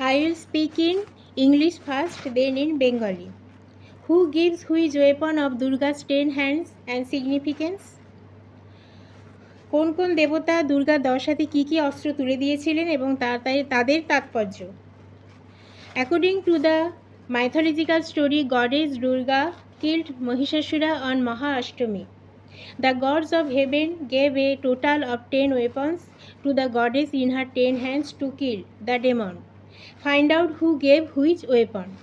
I will speak in English first, then in Bengali. Who gives which weapon of Durga's ten hands and significance? কোন কোন দেবতা দুর্গার দশ হাতে কী কী অস্ত্র তুলে দিয়েছিলেন এবং তার তাদের তাৎপর্য according to the mythological story goddess Durga killed Mahishasura on Maha Ashtami. The gods of heaven gave a total of 10 weapons to the goddess in her 10 hands to kill the demon. Out who gave which weapon.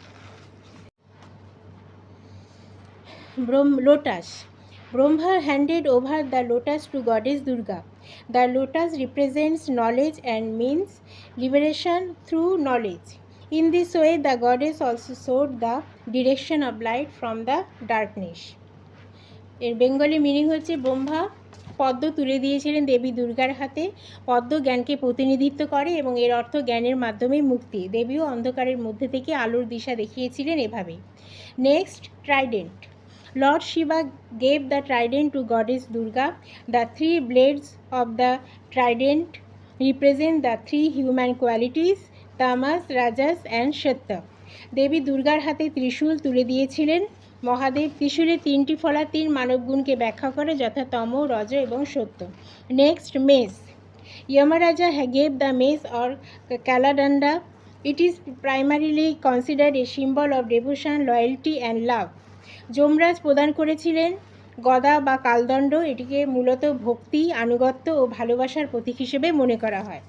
Brahm- lotus. Brahma handed over the lotus to goddess Durga. The lotus represents knowledge and means liberation through knowledge. In this way, the goddess also showed the direction of light from the darkness. এর Bengali meaning হচ্ছে ব্রহ্মা পদ্ম তুলে দিয়েছিলেন দেবী দুর্গার হাতে। পদ্ম জ্ঞানকে প্রতিনিধিত্ব করে এবং এর অর্থ জ্ঞানের মাধ্যমে মুক্তি। দেবীও অন্ধকারের মধ্যে থেকে আলোর দিশা দেখিয়েছিলেন এভাবে। Next trident Lord Shiva gave the trident to goddess Durga the three blades of the trident represent the three human qualities tamas rajas and satya দেবী দুর্গার হাতে ত্রিশূল তুলে দিয়েছিলেন। মহাদেব ত্রিশূলের তিনটি ফলা তিন মানবগুণকে ব্যাখ্যা করে যথা তম রজ এবং সত্য। Next mace Yamaraja gave the mace or Kaladanda. It is primarily considered a symbol of devotion, loyalty and love. Yamaraj প্রদান করেছিলেন। গদা বা কালদণ্ড এটিকে মূলত ভক্তি আনুগত্য ও ভালোবাসার প্রতীক হিসেবে মনে করা হয়।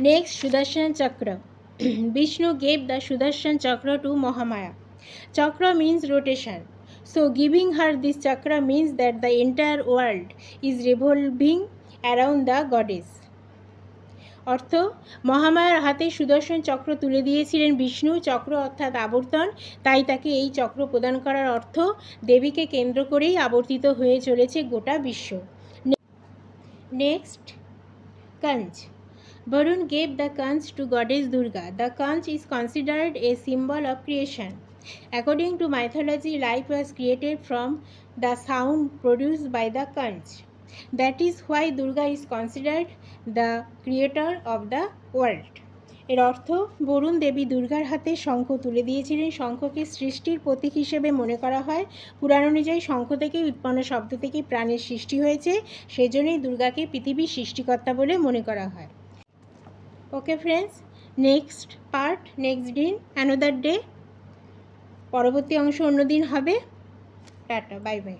নেক্সট সুদর্শন চক্র। বিষ্ণু গেভ দ্য সুদর্শন চক্র টু মহামায়া চক্র means rotation so giving her this chakra means that the entire world is revolving around the goddess অর্থ মহামায়ার হাতে সুদর্শন চক্র তুলে দিয়েছিলেন বিষ্ণু চক্র অর্থাৎ আবর্তন তাই তাকে এই চক্র প্রদান করার অর্থ দেবীকে কেন্দ্র করেই আবর্তিত হয়ে চলেছে গোটা বিশ্ব next conch Varun gave the conch to goddess Durga. The conch is considered a symbol of creation. According to mythology, life was created from the sound produced by the conch. That is why Durga is considered the creator of the world. এর অর্থ বরুণ দেবী দুর্গার হাতে শঙ্খ তুলে দিয়েছিলেন শঙ্খকে সৃষ্টির প্রতীক হিসেবে মনে করা হয় পুরাণ অনুযায়ী শঙ্খ থেকেই উৎপন্ন শব্দ থেকেই প্রাণের সৃষ্টি হয়েছে সেজন্যই দুর্গাকে পৃথিবীর সৃষ্টিকর্তা বলে মনে করা হয় okay friends next part next দিন অ্যানোদার ডে পরবর্তী অংশ অন্যদিন হবে। Tata bye by